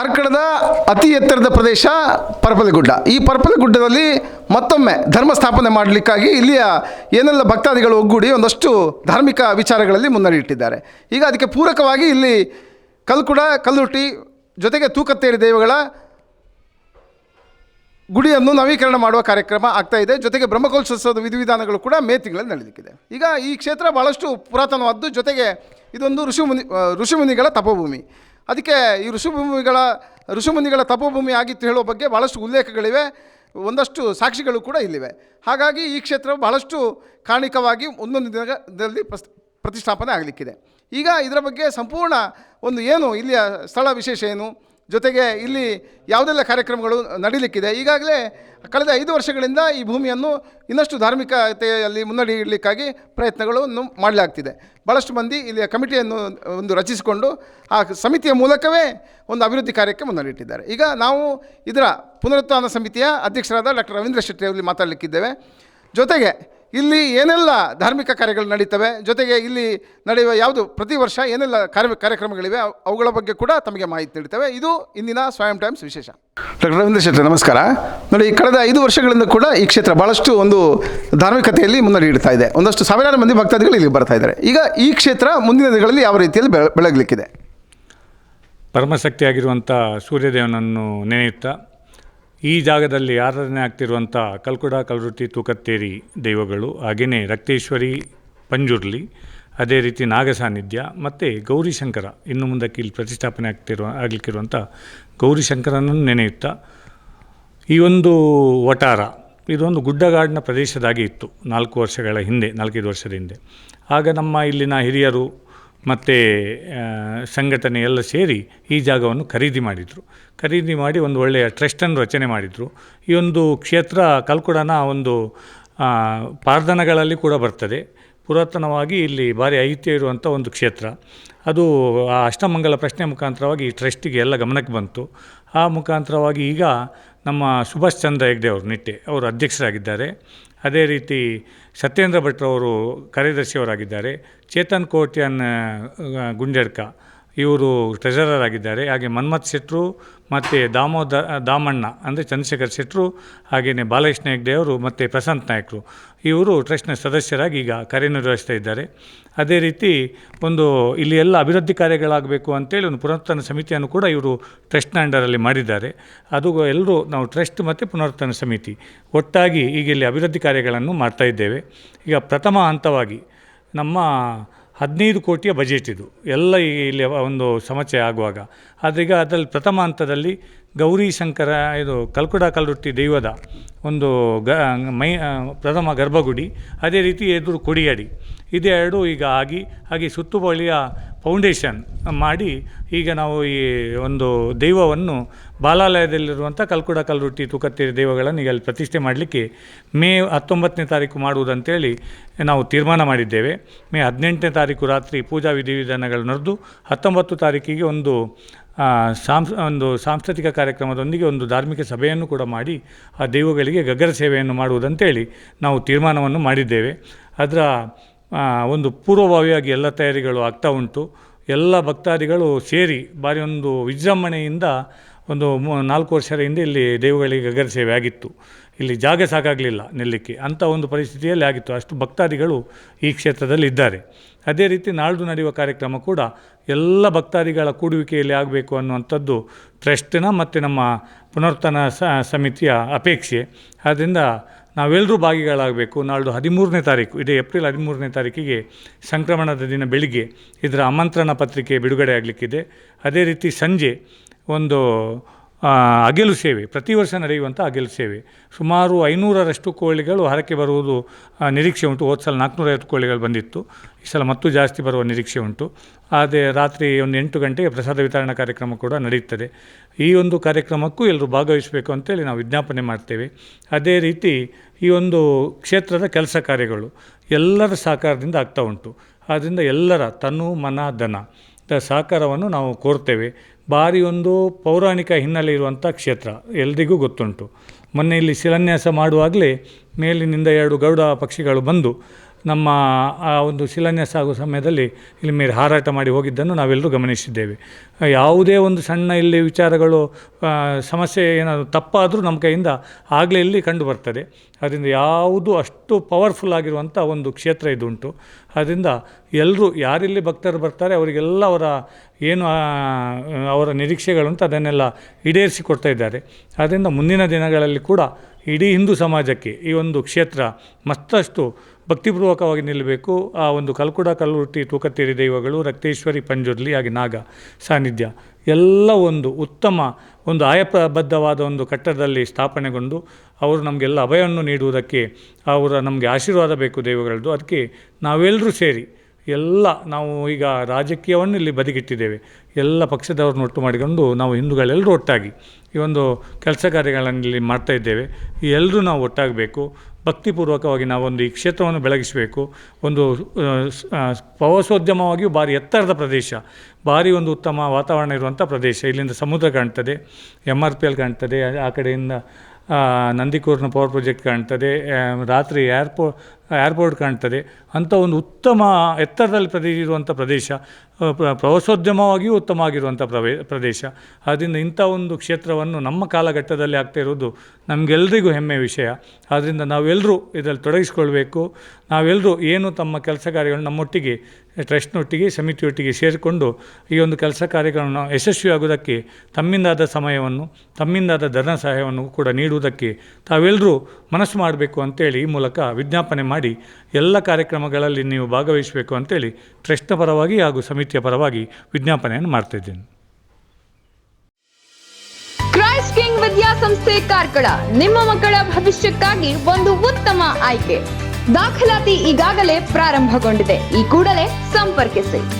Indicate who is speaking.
Speaker 1: ಕಾರ್ಕಳದ ಅತಿ ಎತ್ತರದ ಪ್ರದೇಶ ಪರ್ಪಲಗುಡ್ಡ. ಈ ಪರ್ಪಲಗುಡ್ಡದಲ್ಲಿ ಮತ್ತೊಮ್ಮೆ ಧರ್ಮ ಸ್ಥಾಪನೆ ಮಾಡಲಿಕ್ಕಾಗಿ ಇಲ್ಲಿಯ ಏನೆಲ್ಲ ಭಕ್ತಾದಿಗಳು ಒಗ್ಗೂಡಿ ಒಂದಷ್ಟು ಧಾರ್ಮಿಕ ವಿಚಾರಗಳಲ್ಲಿ ಮುನ್ನಡೆಯಿಟ್ಟಿದ್ದಾರೆ ಈಗ ಅದಕ್ಕೆ ಪೂರಕವಾಗಿ ಇಲ್ಲಿ ಕಲ್ಕುಡ ಕಲ್ಲುಟ್ಟಿ ಜೊತೆಗೆ ತೂಕತ್ತೇರಿ ದೇವಗಳ ಗುಡಿಯನ್ನು ನವೀಕರಣ ಮಾಡುವ ಕಾರ್ಯಕ್ರಮ ಆಗ್ತಾ ಇದೆ. ಜೊತೆಗೆ ಬ್ರಹ್ಮಕೋತ್ಸವದ ವಿಧಿವಿಧಾನಗಳು ಕೂಡ ಮೇ ತಿಂಗಳಲ್ಲಿ ನಡೆಯಲಿಕ್ಕಿದೆ ಈಗ ಈ ಕ್ಷೇತ್ರ ಭಾಳಷ್ಟು ಪುರಾತನವಾದ್ದು ಜೊತೆಗೆ ಇದೊಂದು ಋಷಿಮುನಿ, ಋಷಿಮುನಿಗಳ ತಪೋಭೂಮಿ. ಅದಕ್ಕೆ ಈ ಋಷಿಭೂಮಿಗಳ ಋಷಿಮುನಿಗಳ ತಪೋಭೂಮಿ ಆಗಿತ್ತು ಹೇಳೋ ಬಗ್ಗೆ ಭಾಳಷ್ಟು ಉಲ್ಲೇಖಗಳಿವೆ, ಒಂದಷ್ಟು ಸಾಕ್ಷಿಗಳು ಕೂಡ ಇಲ್ಲಿವೆ. ಹಾಗಾಗಿ ಈ ಕ್ಷೇತ್ರವು ಭಾಳಷ್ಟು ಕಾರಣಿಕವಾಗಿ ಒಂದೊಂದು ದಿನದಲ್ಲಿ ಪ್ರಸ್, ಪ್ರತಿಷ್ಠಾಪನೆ ಆಗಲಿಕ್ಕಿದೆ. ಈಗ ಇದರ ಬಗ್ಗೆ ಸಂಪೂರ್ಣ ಒಂದು ಏನು, ಇಲ್ಲಿಯ ಸ್ಥಳ ವಿಶೇಷ ಏನು? ಜೊತೆಗೆ ಇಲ್ಲಿ ಯಾವುದೆಲ್ಲ ಕಾರ್ಯಕ್ರಮಗಳು ನಡೀಲಿಕ್ಕಿದೆ? ಈಗಾಗಲೇ ಕಳೆದ ಐದು ವರ್ಷಗಳಿಂದ ಈ ಭೂಮಿಯನ್ನು ಇನ್ನಷ್ಟು ಧಾರ್ಮಿಕತೆಯಲ್ಲಿ ಮುನ್ನಡೆಯಲಿಕ್ಕಾಗಿ ಪ್ರಯತ್ನಗಳನ್ನು ಮಾಡಲಾಗ್ತಿದೆ. ಭಾಳಷ್ಟು ಮಂದಿ ಇಲ್ಲಿಯ ಕಮಿಟಿಯನ್ನು ಒಂದು ರಚಿಸಿಕೊಂಡು ಆ ಸಮಿತಿಯ ಮೂಲಕವೇ ಒಂದು ಅಭಿವೃದ್ಧಿ ಕಾರ್ಯಕ್ಕೆ ಮುನ್ನಡೆಯಿಟ್ಟಿದ್ದಾರೆ. ಈಗ ನಾವು ಇದರ ಪುನರುತ್ಥಾನ ಸಮಿತಿಯ ಅಧ್ಯಕ್ಷರಾದ ಡಾಕ್ಟರ್ ರವೀಂದ್ರ ಶೆಟ್ಟಿ ಮಾತಾಡಲಿಕ್ಕಿದ್ದೇವೆ. ಜೊತೆಗೆ ಇಲ್ಲಿ ಏನೆಲ್ಲ ಧಾರ್ಮಿಕ ಕಾರ್ಯಗಳು ನಡೀತವೆ? ಜೊತೆಗೆ ಇಲ್ಲಿ ನಡೆಯುವ ಯಾವುದು ಪ್ರತಿ ವರ್ಷ ಏನೆಲ್ಲ ಕಾರ್ಯ ಕಾರ್ಯಕ್ರಮಗಳಿವೆ? ಅವ್- ಅವುಗಳ ಬಗ್ಗೆ ಕೂಡ ತಮಗೆ ಮಾಹಿತಿ ನೀಡ್ತವೆ. ಇದು ಇಂದಿನ ಸ್ವಯಂ ಟೈಮ್ಸ್ ವಿಶೇಷ. ಡಾಕ್ಟರ್ ರವೀಂದ್ರ ಶೆಟ್ಟಿ ನಮಸ್ಕಾರ. ನೋಡಿ ಕಳೆದ ಐದು ವರ್ಷಗಳಿಂದ ಕೂಡ ಈ ಕ್ಷೇತ್ರ ಭಾಳಷ್ಟು ಒಂದು ಧಾರ್ಮಿಕತೆಯಲ್ಲಿ ಮುನ್ನಡೆಯಿಡ್ತಾ ಇದೆ. ಒಂದಷ್ಟು ಸಾವಿರಾರು ಮಂದಿ ಭಕ್ತಾದಿಗಳು ಇಲ್ಲಿ ಬರ್ತಾ ಇದ್ದಾರೆ. ಈಗ ಈ ಕ್ಷೇತ್ರ ಮುಂದಿನ ದಿನಗಳಲ್ಲಿ ಯಾವ ರೀತಿಯಲ್ಲಿ ಬೆಳ ಬೆಳಗಲಿಕ್ಕಿದೆ?
Speaker 2: ಪರಮಶಕ್ತಿಯಾಗಿರುವಂಥ ಸೂರ್ಯದೇವನನ್ನು ನೆನೆಯುತ್ತಾ ಈ ಜಾಗದಲ್ಲಿ ಆರಾಧನೆ ಆಗ್ತಿರುವಂಥ ಕಲ್ಕುಡ, ಕಲ್ರುಟ್ಟಿ, ತೂಕತ್ತೇರಿ ದೈವಗಳು, ಹಾಗೆಯೇ ರಕ್ತೇಶ್ವರಿ, ಪಂಜುರ್ಲಿ, ಅದೇ ರೀತಿ ನಾಗ ಸಾನ್ನಿಧ್ಯ ಮತ್ತು ಗೌರಿಶಂಕರ. ಇನ್ನು ಮುಂದಕ್ಕೆ ಇಲ್ಲಿ ಪ್ರತಿಷ್ಠಾಪನೆ ಆಗ್ತಿರುವ, ಆಗಲಿಕ್ಕಿರುವಂಥ ಗೌರಿಶಂಕರನನ್ನು ನೆನೆಯುತ್ತಾ ಈ ಒಂದು ವಟಾರ, ಇದೊಂದು ಗುಡ್ಡಗಾಡಿನ ಪ್ರದೇಶದಾಗಿ ಇತ್ತು ನಾಲ್ಕು ವರ್ಷಗಳ ಹಿಂದೆ, ನಾಲ್ಕೈದು ವರ್ಷದ ಹಿಂದೆ. ಆಗ ನಮ್ಮ ಇಲ್ಲಿನ ಹಿರಿಯರು ಮತ್ತು ಸಂಘಟನೆ ಎಲ್ಲ ಸೇರಿ ಈ ಜಾಗವನ್ನು ಖರೀದಿ ಮಾಡಿದರು. ಖರೀದಿ ಮಾಡಿ ಒಂದು ಒಳ್ಳೆಯ ಟ್ರಸ್ಟನ್ನು ರಚನೆ ಮಾಡಿದರು. ಈ ಒಂದು ಕ್ಷೇತ್ರ ಕಲ್ಕುಡನ ಒಂದು ಪಾರ್ದನಗಳಲ್ಲಿ ಕೂಡ ಬರ್ತದೆ. ಪುರಾತನವಾಗಿ ಇಲ್ಲಿ ಭಾರಿ ಐತಿಹ್ಯ ಇರುವಂಥ ಒಂದು ಕ್ಷೇತ್ರ. ಅದು ಆ ಅಷ್ಟಮಂಗಲ ಪ್ರಶ್ನೆ ಮುಖಾಂತರವಾಗಿ ಈ ಟ್ರಸ್ಟಿಗೆ ಎಲ್ಲ ಗಮನಕ್ಕೆ ಬಂತು. ಆ ಮುಖಾಂತರವಾಗಿ ಈಗ ನಮ್ಮ ಸುಭಾಷ್ ಚಂದ್ರ ಹೆಗ್ಡೆ ಅವರು ನಿಟ್ಟೆ, ಅವರು ಅಧ್ಯಕ್ಷರಾಗಿದ್ದಾರೆ. ಅದೇ ರೀತಿ ಸತ್ಯೇಂದ್ರ ಭಟ್ರವರು ಕಾರ್ಯದರ್ಶಿಯವರಾಗಿದ್ದಾರೆ. ಚೇತನ್ ಕೋಟ್ಯಾನ್ ಗುಂಜಡ್ಕ. ಇವರು ಟ್ರೆಜರರ್ ಆಗಿದ್ದಾರೆ. ಹಾಗೆ ಮನ್ಮಥ್ ಶೆಟ್ರು ಮತ್ತು ದಾಮೋದ, ದಾಮಣ್ಣ ಅಂದರೆ ಚಂದ್ರಶೇಖರ್ ಶೆಟ್ರು ಹಾಗೆಯೇ ಬಾಲಕೃಷ್ಣ ಹೆಗ್ಡೆ ಅವರು ಮತ್ತು ಪ್ರಶಾಂತ್ ನಾಯಕರು. ಇವರು ಟ್ರಸ್ಟ್ನ ಸದಸ್ಯರಾಗಿ ಈಗ ಕಾರ್ಯನಿರ್ವಹಿಸ್ತಾ ಇದ್ದಾರೆ. ಅದೇ ರೀತಿ ಒಂದು ಇಲ್ಲಿ ಎಲ್ಲ ಅಭಿವೃದ್ಧಿ ಕಾರ್ಯಗಳಾಗಬೇಕು ಅಂತೇಳಿ ಒಂದು ಪುನರುತ್ಥಾನ ಸಮಿತಿಯನ್ನು ಕೂಡ ಇವರು ಟ್ರಸ್ಟ್ನ ಅಂಡರಲ್ಲಿ ಮಾಡಿದ್ದಾರೆ. ಅದು ಎಲ್ಲರೂ ನಾವು ಟ್ರಸ್ಟ್ ಮತ್ತು ಪುನರುತ್ಥಾನ ಸಮಿತಿ. ಒಟ್ಟಾಗಿ ಈಗ ಇಲ್ಲಿ ಅಭಿವೃದ್ಧಿ ಕಾರ್ಯಗಳನ್ನು ಮಾಡ್ತಾ ಇದ್ದೇವೆ. ಈಗ ಪ್ರಥಮ ಹಂತವಾಗಿ ನಮ್ಮ ಹದಿನೈದು ಕೋಟಿಯ ಬಜೆಟ್ ಇದು. ಎಲ್ಲ ಇಲ್ಲಿ ಒಂದು ಸಮಸ್ಯೆ ಆಗುವಾಗ. ಆದರೆ ಈಗ ಅದರಲ್ಲಿ ಪ್ರಥಮ ಹಂತದಲ್ಲಿ ಗೌರಿ ಶಂಕರ, ಇದು ಕಲ್ಕುಡ ಕಲ್ರುಟ್ಟಿ ದೈವದ ಒಂದು ಗ, ಮೈ ಪ್ರಥಮ ಗರ್ಭಗುಡಿ, ಅದೇ ರೀತಿ ಎದುರು ಕೊಡಿಯಡಿ. ಇದೆರಡು ಈಗ ಆಗಿ, ಹಾಗೆ ಸುತ್ತುವಳಿಯ ಫೌಂಡೇಶನ್ ಮಾಡಿ, ಈಗ ನಾವು ಈ ಒಂದು ದೈವವನ್ನು ಬಾಲಾಲಯದಲ್ಲಿರುವಂಥ ಕಲ್ಕುಡ ಕಲ್ರುಟ್ಟಿ ತುಕತ್ತೇರಿ ದೈವಗಳನ್ನು ಈಗ ಅಲ್ಲಿ ಪ್ರತಿಷ್ಠೆ ಮಾಡಲಿಕ್ಕೆ ಮೇ ಹತ್ತೊಂಬತ್ತನೇ ತಾರೀಕು ಮಾಡುವುದಂತೇಳಿ ನಾವು ತೀರ್ಮಾನ ಮಾಡಿದ್ದೇವೆ. ಮೇ ಹದಿನೆಂಟನೇ ತಾರೀಕು ರಾತ್ರಿ ಪೂಜಾ ವಿಧಿವಿಧಾನಗಳು ನಡೆದು, ಹತ್ತೊಂಬತ್ತು ತಾರೀಕಿಗೆ ಒಂದು ಸಾಂಸ್, ಒಂದು ಸಾಂಸ್ಕೃತಿಕ ಕಾರ್ಯಕ್ರಮದೊಂದಿಗೆ ಒಂದು ಧಾರ್ಮಿಕ ಸಭೆಯನ್ನು ಕೂಡ ಮಾಡಿ ಆ ದೈವಗಳಿಗೆ ಗಗರ ಸೇವೆಯನ್ನು ಮಾಡುವುದಂತೇಳಿ ನಾವು ತೀರ್ಮಾನವನ್ನು ಮಾಡಿದ್ದೇವೆ. ಅದರ ಒಂದು ಪೂರ್ವಭಾವಿಯಾಗಿ ಎಲ್ಲ ತಯಾರಿಗಳು ಆಗ್ತಾ ಉಂಟು. ಎಲ್ಲ ಭಕ್ತಾದಿಗಳು ಸೇರಿ ಬಾರಿ ಒಂದು ವಿಜೃಂಭಣೆಯಿಂದ ಒಂದು ನಾಲ್ಕು ವರ್ಷದ ಹಿಂದೆ ಇಲ್ಲಿ ದೇವಗಳಿಗೆ ಗಗ್ಗರ ಸೇವೆ ಆಗಿತ್ತು. ಇಲ್ಲಿ ಜಾಗ ಸಾಕಾಗಲಿಲ್ಲ ನಿಲ್ಲಕ್ಕೆ. ಅಂಥ ಒಂದು ಪರಿಸ್ಥಿತಿಯಲ್ಲಿ ಆಗಿತ್ತು. ಅಷ್ಟು ಭಕ್ತಾದಿಗಳು ಈ ಕ್ಷೇತ್ರದಲ್ಲಿ ಇದ್ದಾರೆ. ಅದೇ ರೀತಿ ನಾಳ್ದು ನಡೆಯುವ ಕಾರ್ಯಕ್ರಮ ಕೂಡ ಎಲ್ಲ ಭಕ್ತಾದಿಗಳ ಕೂಡುವಿಕೆಯಲ್ಲಿ ಆಗಬೇಕು ಅನ್ನುವಂಥದ್ದು ಟ್ರಸ್ಟಿನ ಮತ್ತು ನಮ್ಮ ಪುನರ್ತನ ಸಮಿತಿಯ ಅಪೇಕ್ಷೆ. ಆದ್ದರಿಂದ ನಾವೆಲ್ಲರೂ ಭಾಗಿಗಳಾಗಬೇಕು. ನಾಳ್ದು ಹದಿಮೂರನೇ ತಾರೀಕು, ಇದೇ ಏಪ್ರಿಲ್ ಹದಿಮೂರನೇ ತಾರೀಕಿಗೆ ಸಂಕ್ರಮಣದ ದಿನ ಬೆಳಿಗ್ಗೆ ಇದರ ಆಮಂತ್ರಣ ಪತ್ರಿಕೆ ಬಿಡುಗಡೆ ಆಗಲಿಕ್ಕಿದೆ. ಅದೇ ರೀತಿ ಸಂಜೆ ಒಂದು ಅಗೆಲು ಸೇವೆ. ಪ್ರತಿ ವರ್ಷ ನಡೆಯುವಂಥ ಅಗೆಲು ಸೇವೆ. ಸುಮಾರು ಐನೂರರಷ್ಟು ಕೋಳಿಗಳು ಹರಕೆ ಬರುವುದು ನಿರೀಕ್ಷೆ ಉಂಟು. ಹೋದ ಸಲ ನಾಲ್ಕುನೂರೈವತ್ತು ಕೋಳಿಗಳು ಬಂದಿತ್ತು. ಈ ಸಲ ಮತ್ತು ಜಾಸ್ತಿ ಬರುವ ನಿರೀಕ್ಷೆ ಉಂಟು. ಅದೇ ರಾತ್ರಿ ಒಂದು ಎಂಟು ಗಂಟೆಗೆ ಪ್ರಸಾದ ವಿತರಣಾ ಕಾರ್ಯಕ್ರಮ ಕೂಡ ನಡೆಯುತ್ತದೆ. ಈ ಒಂದು ಕಾರ್ಯಕ್ರಮಕ್ಕೂ ಎಲ್ಲರೂ ಭಾಗವಹಿಸಬೇಕು ಅಂತೇಳಿ ನಾವು ವಿಜ್ಞಾಪನೆ ಮಾಡ್ತೇವೆ. ಅದೇ ರೀತಿ ಈ ಒಂದು ಕ್ಷೇತ್ರದ ಕೆಲಸ ಕಾರ್ಯಗಳು ಎಲ್ಲರ ಸಹಕಾರದಿಂದ ಆಗ್ತಾ ಉಂಟು. ಆದ್ದರಿಂದ ಎಲ್ಲರ ತನು ಮನ ಧನ. ಸಹಕಾರವನ್ನು ನಾವು ಕೋರ್ತೇವೆ. ಭಾರಿ ಒಂದು ಪೌರಾಣಿಕ ಹಿನ್ನೆಲೆ ಇರುವಂಥ ಕ್ಷೇತ್ರ, ಎಲ್ರಿಗೂ ಗೊತ್ತುಂಟು. ಮೊನ್ನೆ ಇಲ್ಲಿ ಶಿಲಾನ್ಯಾಸ ಮಾಡುವಾಗಲೇ ಮೇಲಿನಿಂದ ಎರಡು ಗರುಡ ಪಕ್ಷಿಗಳು ಬಂದು ನಮ್ಮ, ಆ, ಒಂದು ಶಿಲಾನ್ಯಾಸ ಆಗುವ ಸಮಯದಲ್ಲಿ ಇಲ್ಲಿ ಮೇಲೆ ಹಾರಾಟ ಮಾಡಿ ಹೋಗಿದ್ದನ್ನು ನಾವೆಲ್ಲರೂ ಗಮನಿಸಿದ್ದೇವೆ. ಯಾವುದೇ ಒಂದು ಸಣ್ಣ ಇಲ್ಲಿ ವಿಚಾರಗಳು ಸಮಸ್ಯೆ ಏನಾದರೂ ತಪ್ಪಾದರೂ ನಮ್ಮ ಕೈಯಿಂದ ಆಗಲೇ ಇಲ್ಲಿ ಕಂಡು ಬರ್ತದೆ. ಅದರಿಂದ ಯಾವುದು ಅಷ್ಟು ಪವರ್ಫುಲ್ ಆಗಿರುವಂಥ ಒಂದು ಕ್ಷೇತ್ರ ಇದುಂಟು. ಅದರಿಂದ ಎಲ್ಲರೂ ಯಾರಿಲ್ಲಿ ಭಕ್ತರು ಬರ್ತಾರೆ ಅವರಿಗೆಲ್ಲ ಅವರ ಏನು ಅವರ ನಿರೀಕ್ಷೆಗಳುಂಟು ಅದನ್ನೆಲ್ಲ ಈಡೇರಿಸಿ ಕೊಡ್ತಾ ಇದ್ದಾರೆ. ಆದ್ದರಿಂದ ಮುಂದಿನ ದಿನಗಳಲ್ಲಿ ಕೂಡ ಇಡೀ ಹಿಂದೂ ಸಮಾಜಕ್ಕೆ ಈ ಒಂದು ಕ್ಷೇತ್ರ ಮತ್ತಷ್ಟು ಭಕ್ತಿಪೂರ್ವಕವಾಗಿ ನಿಲ್ಲಬೇಕು. ಆ ಒಂದು ಕಲ್ಕುಡ ಕಲ್ಲುಟ್ಟಿ ತೂಕತ್ತೇರಿ ದೈವಗಳು, ರಕ್ತೇಶ್ವರಿ ಪಂಜುರ್ಲಿ ಹಾಗೆ ನಾಗ ಸಾನ್ನಿಧ್ಯ ಎಲ್ಲ ಒಂದು ಉತ್ತಮ ಒಂದು ಆಯಬದ್ಧವಾದ ಒಂದು ಕಟ್ಟಡದಲ್ಲಿ ಸ್ಥಾಪನೆಗೊಂಡು ಅವರು ನಮಗೆಲ್ಲ ಅಭಯವನ್ನು ನೀಡುವುದಕ್ಕೆ, ಅವರ ನಮಗೆ ಆಶೀರ್ವಾದ ಬೇಕು ದೈವಗಳದ್ದು. ಅದಕ್ಕೆ ನಾವೆಲ್ಲರೂ ಸೇರಿ ಎಲ್ಲ ನಾವು ಈಗ ರಾಜಕೀಯವನ್ನು ಇಲ್ಲಿ ಬದಿಗಿಟ್ಟಿದ್ದೇವೆ. ಎಲ್ಲ ಪಕ್ಷದವ್ರನ್ನ ಒಟ್ಟು ಮಾಡಿಕೊಂಡು ನಾವು ಹಿಂದೂಗಳೆಲ್ಲರೂ ಒಟ್ಟಾಗಿ ಈ ಒಂದು ಕೆಲಸ ಕಾರ್ಯಗಳನ್ನು ಇಲ್ಲಿ ಮಾಡ್ತಾ ಇದ್ದೇವೆ. ಎಲ್ಲರೂ ನಾವು ಒಟ್ಟಾಗಬೇಕು. ಭಕ್ತಿಪೂರ್ವಕವಾಗಿ ನಾವೊಂದು ಈ ಕ್ಷೇತ್ರವನ್ನು ಬೆಳಗಿಸಬೇಕು. ಒಂದು ಪ್ರವಾಸೋದ್ಯಮವಾಗಿಯೂ ಭಾರಿ ಎತ್ತರದ ಪ್ರದೇಶ. ಭಾರಿ ಒಂದು ಉತ್ತಮ ವಾತಾವರಣ ಇರುವಂಥ ಪ್ರದೇಶ. ಇಲ್ಲಿಂದ ಸಮುದ್ರ ಕಾಣ್ತದೆ ಎಂ ಆರ್ ಪಿ ಎಲ್ ಕಾಣ್ತದೆ, ಆ- ಕಡೆಯಿಂದ ನಂದಿಕೂರಿನ ಪವರ್ ಪ್ರಾಜೆಕ್ಟ್ ಕಾಣ್ತದೆ ರಾತ್ರಿ ಏರ್ಪೋ ಏರ್ಪೋರ್ಟ್ ಕಾಣ್ತದೆ. ಅಂಥ ಒಂದು ಉತ್ತಮ ಎತ್ತರದಲ್ಲಿ ಪ್ರದೇಶ ಇರುವಂಥ ಪ್ರದೇಶ. ಪ್ರವಾಸೋದ್ಯಮವಾಗಿಯೂ ಪ್ರ- ಪ್ರವಾಸೋದ್ಯಮವಾಗಿಯೂ ಉತ್ತಮವಾಗಿರುವಂಥ ಪ್ರವೇ, ಪ್ರದೇಶ. ಆದ್ದರಿಂದ ಇಂಥ ಒಂದು ಕ್ಷೇತ್ರವನ್ನು ನಮ್ಮ ಕಾಲಘಟ್ಟದಲ್ಲಿ ಆಗ್ತಾ ಇರೋದು ನಮಗೆಲ್ಲರಿಗೂ ಹೆಮ್ಮೆಯ ವಿಷಯ. ಆದ್ದರಿಂದ ನಾವೆಲ್ಲರೂ ಇದರಲ್ಲಿ ತೊಡಗಿಸ್ಕೊಳ್ಬೇಕು. ನಾವೆಲ್ಲರೂ ಏನು ತಮ್ಮ ಕೆಲಸ ಕಾರ್ಯಗಳನ್ನು ನಮ್ಮೊಟ್ಟಿಗೆ, ಟ್ರಸ್ಟ್ನೊಟ್ಟಿಗೆ, ಸಮಿತಿಯೊಟ್ಟಿಗೆ ಸೇರಿಕೊಂಡು ಈ ಒಂದು ಕೆಲಸ ಕಾರ್ಯಗಳನ್ನು ಯಶಸ್ವಿಯಾಗುವುದಕ್ಕೆ, ತಮ್ಮಿಂದಾದ ಸಮಯವನ್ನು, ತಮ್ಮಿಂದಾದ ಧನ ಸಹಾಯವನ್ನು ಕೂಡ ನೀಡುವುದಕ್ಕೆ ತಾವೆಲ್ಲರೂ ಮನಸ್ಸು ಮಾಡಬೇಕು ಅಂತೇಳಿ ಈ ಮೂಲಕ ವಿಜ್ಞಾಪನೆ ಮಾಡಿ ಎಲ್ಲ ಕಾರ್ಯಕ್ರಮಗಳಲ್ಲಿ ನೀವು ಭಾಗವಹಿಸಬೇಕು ಅಂತೇಳಿ ಟ್ರಸ್ಟ್ನ ಪರವಾಗಿ ಹಾಗೂ ಸಮಿತಿಯ ಪರವಾಗಿ ವಿಜ್ಞಾಪನೆಯನ್ನು ಮಾಡ್ತಿದ್ದೇನೆ.
Speaker 3: ಕ್ರೈಸ್ಟ್ ಕಿಂಗ್ ವಿದ್ಯಾಸಂಸ್ಥೆ ಕಾರ್ಕಳ, ನಿಮ್ಮ ಮಕ್ಕಳ ಭವಿಷ್ಯಕ್ಕಾಗಿ ಒಂದು ಉತ್ತಮ ಆಯ್ಕೆ. ದಾಖಲಾತಿ ಈಗಾಗಲೇ ಪ್ರಾರಂಭಗೊಂಡಿದೆ. ಈ ಕೂಡಲೇ ಸಂಪರ್ಕಿಸಿ.